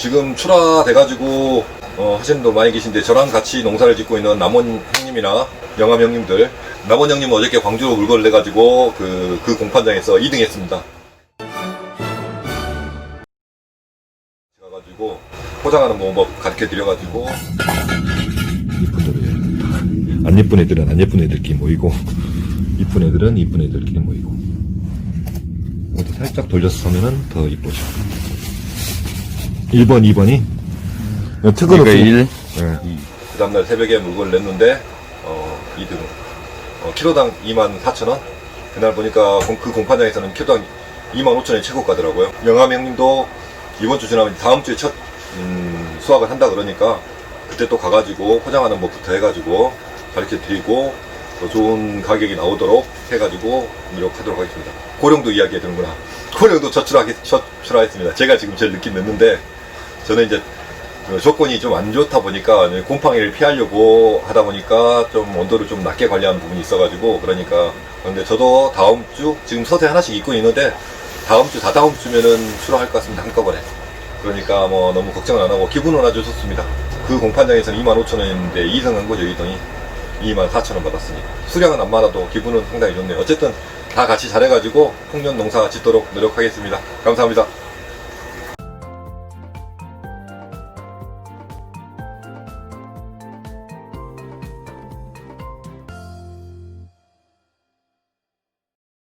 지금 출하돼가지고 어, 하시는 분 많이 계신데 저랑 같이 농사를 짓고 있는 남원 형님이나 영암 형님들 남원 형님 어저께 광주로 물건을 내가지고 그, 그 공판장에서 2등 했습니다. 가지고 포장하는 방법 가르쳐 드려가지고. 이쁜 안 예쁜 애들은 안 예쁜 애들끼리 모이고 이쁜 애들은 이쁜 애들끼리 모이고. 살짝 돌려서 서면은 더 이쁘죠 1번 2번이 특은 없이 일. 그 다음날 새벽에 물건을 냈는데 어 2등 어, 키로당 2만 4천 원 그날 보니까 공- 그 공판장에서는 키로당 2만 5천 원이 최고 가더라고요 영암 형님도 이번 주 지나면 다음 주에 첫 음, 수확을 한다 그러니까 그때 또 가가지고 포장하는 법부터 해가지고 가르쳐 드리고 더 좋은 가격이 나오도록 해가지고 노력하도록 하겠습니다. 고령도 이야기해 드는구나. 고령도 저출하겠, 저출하했습니다. 제가 지금 제일 늦게 늦는데 저는 이제 그 조건이 좀 안 좋다 보니까 곰팡이를 피하려고 하다 보니까 좀 온도를 좀 낮게 관리하는 부분이 있어가지고 그러니까 근데 저도 다음 주 지금 서세 하나씩 입고 있는데 다음 주 다다음 주면은 출하할 것 같습니다 한꺼번에. 그러니까 뭐 너무 걱정은 안 하고 기분은 아주 좋습니다. 그 공판장에서는 25,000원이었는데 2등 한 거죠 2등이. 24,000원 받았으니까 수량은 안 많아도 기분은 상당히 좋네요. 어쨌든 다 같이 잘해가지고 풍년 농사 짓도록 노력하겠습니다. 감사합니다